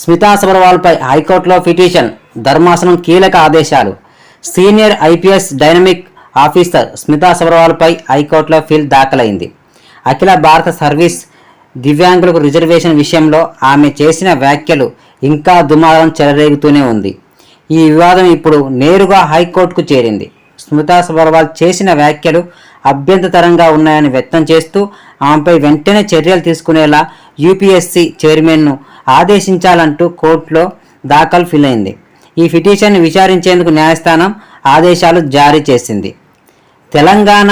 స్మితా సబర్వాల్పై హైకోర్టులో పిటిషన్ ధర్మాసనం కీలక ఆదేశాలు. Senior IPS dynamic officer Smita సబర్వాల్పై హైకోర్టులో ఫీల్ దాఖలైంది. అఖిల భారత సర్వీస్ దివ్యాంగులకు రిజర్వేషన్ విషయంలో ఆమె చేసిన వ్యాఖ్యలు ఇంకా దుమారం చెలరేగుతూనే ఉంది. ఈ వివాదం ఇప్పుడు నేరుగా హైకోర్టుకు చేరింది. స్మితా సబర్వాల్ చేసిన వ్యాఖ్యలు అభ్యంతరకరంగా ఉన్నాయని వ్యక్తం చేస్తూ ఆమెపై వెంటనే చర్యలు తీసుకునేలా యూపీఎస్సీ చైర్మన్ను ఆదేశించాలంటూ కోర్టులో దాఖలు ఫిలైంది. ఈ పిటిషన్ విచారించేందుకు న్యాయస్థానం ఆదేశాలు జారీ చేసింది. తెలంగాణ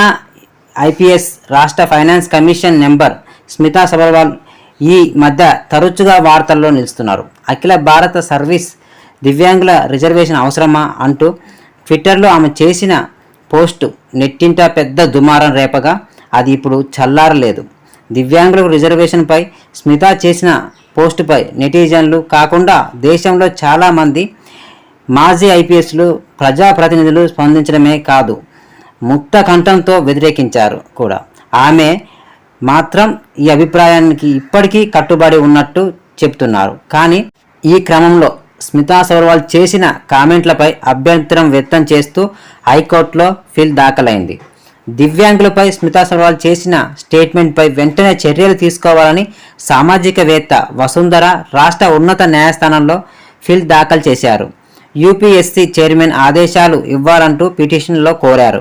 ఐపీఎస్ రాష్ట్ర finance commission number Smita Sabharwal ఈ మధ్య తరచుగా వార్తల్లో నిలుస్తున్నారు. అఖిల భారత సర్వీస్ దివ్యాంగుల రిజర్వేషన్ అవసరమా అంటూ ట్విట్టర్లో ఆమె చేసిన పోస్టు నెట్టింట పెద్ద దుమారం రేపగా అది ఇప్పుడు చల్లారలేదు. దివ్యాంగులకు రిజర్వేషన్పై స్మిత చేసిన పోస్టుపై నెటిజన్లు కాకుండా దేశంలో చాలామంది మాజీ ఐపీఎస్లు ప్రజాప్రతినిధులు స్పందించడమే కాదు ముక్త కంఠంతో వ్యతిరేకించారు కూడా. ఆమె మాత్రం ఈ అభిప్రాయానికి ఇప్పటికీ కట్టుబడి ఉన్నట్టు చెప్తున్నారు. కానీ ఈ క్రమంలో స్మితా సోర్వాల్ చేసిన కామెంట్లపై అభ్యంతరం వ్యక్తం చేస్తూ హైకోర్టులో ఫిల్ దాఖలైంది. దివ్యాంగులపై స్మితా సర్వాల్ చేసిన స్టేట్మెంట్పై వెంటనే చర్యలు తీసుకోవాలని సామాజికవేత్త వసుంధర రాష్ట్ర ఉన్నత న్యాయస్థానంలో ఫిల్ దాఖలు చేశారు. యూపీఎస్సీ చైర్మన్ ఆదేశాలు ఇవ్వాలంటూ పిటిషన్లో కోరారు.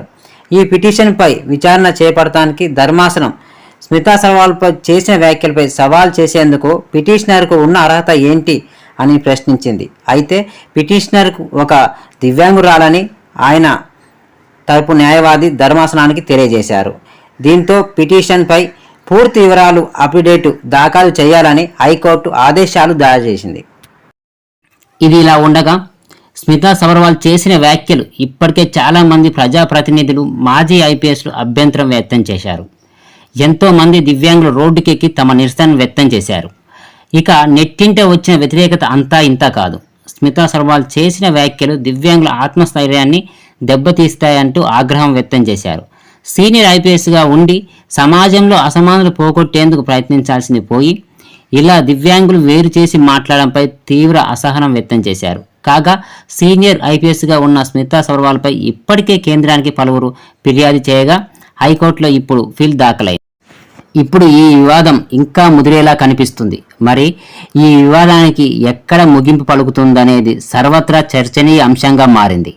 ఈ పిటిషన్పై విచారణ చేపడటానికి ధర్మాసనం స్మితా సర్వాల్పై చేసిన వ్యాఖ్యలపై సవాల్ చేసేందుకు పిటిషనర్కు ఉన్న అర్హత ఏంటి అని ప్రశ్నించింది. అయితే పిటిషనర్కు ఒక దివ్యాంగురాలని ఆయన తరపు న్యాయవాది ధర్మాసనానికి తెలియజేశారు. దీంతో పిటిషన్పై పూర్తి వివరాలు అప్డేటు దాఖలు చేయాలని హైకోర్టు ఆదేశాలు జారీ చేసింది ఇది ఇలా ఉండగా స్మితా సబర్వాల్ చేసిన వ్యాఖ్యలు ఇప్పటికే చాలామంది ప్రజాప్రతినిధులు మాజీ ఐపీఎస్లు అభ్యంతరం వ్యక్తం చేశారు. ఎంతో మంది దివ్యాంగులు రోడ్డుకెక్కి తమ నిరసన వ్యక్తం చేశారు. ఇక నెట్టింట వచ్చిన వ్యతిరేకత అంతా ఇంతా కాదు. స్మితా సర్వాల్ చేసిన వ్యాఖ్యలు దివ్యాంగుల ఆత్మస్థైర్యాన్ని దెబ్బతీస్తాయంటూ ఆగ్రహం వ్యక్తం చేశారు. సీనియర్ ఐపీఎస్గా ఉండి సమాజంలో అసమానతలు పోగొట్టేందుకు ప్రయత్నించాల్సింది పోయి ఇలా దివ్యాంగులు వేరు చేసి మాట్లాడడంపై తీవ్ర అసహనం వ్యక్తం చేశారు. కాగా సీనియర్ ఐపీఎస్గా ఉన్న స్మితా సబర్వాల్పై ఇప్పటికే కేంద్రానికి పలువురు ఫిర్యాదు చేయగా హైకోర్టులో ఇప్పుడు ఫీల్ దాఖలైంది. ఇప్పుడు ఈ వివాదం ఇంకా ముదిరేలా కనిపిస్తుంది. మరి ఈ వివాదానికి ఎక్కడ ముగింపు పలుకుతుందనేది సర్వత్రా చర్చనీయ అంశంగా మారింది.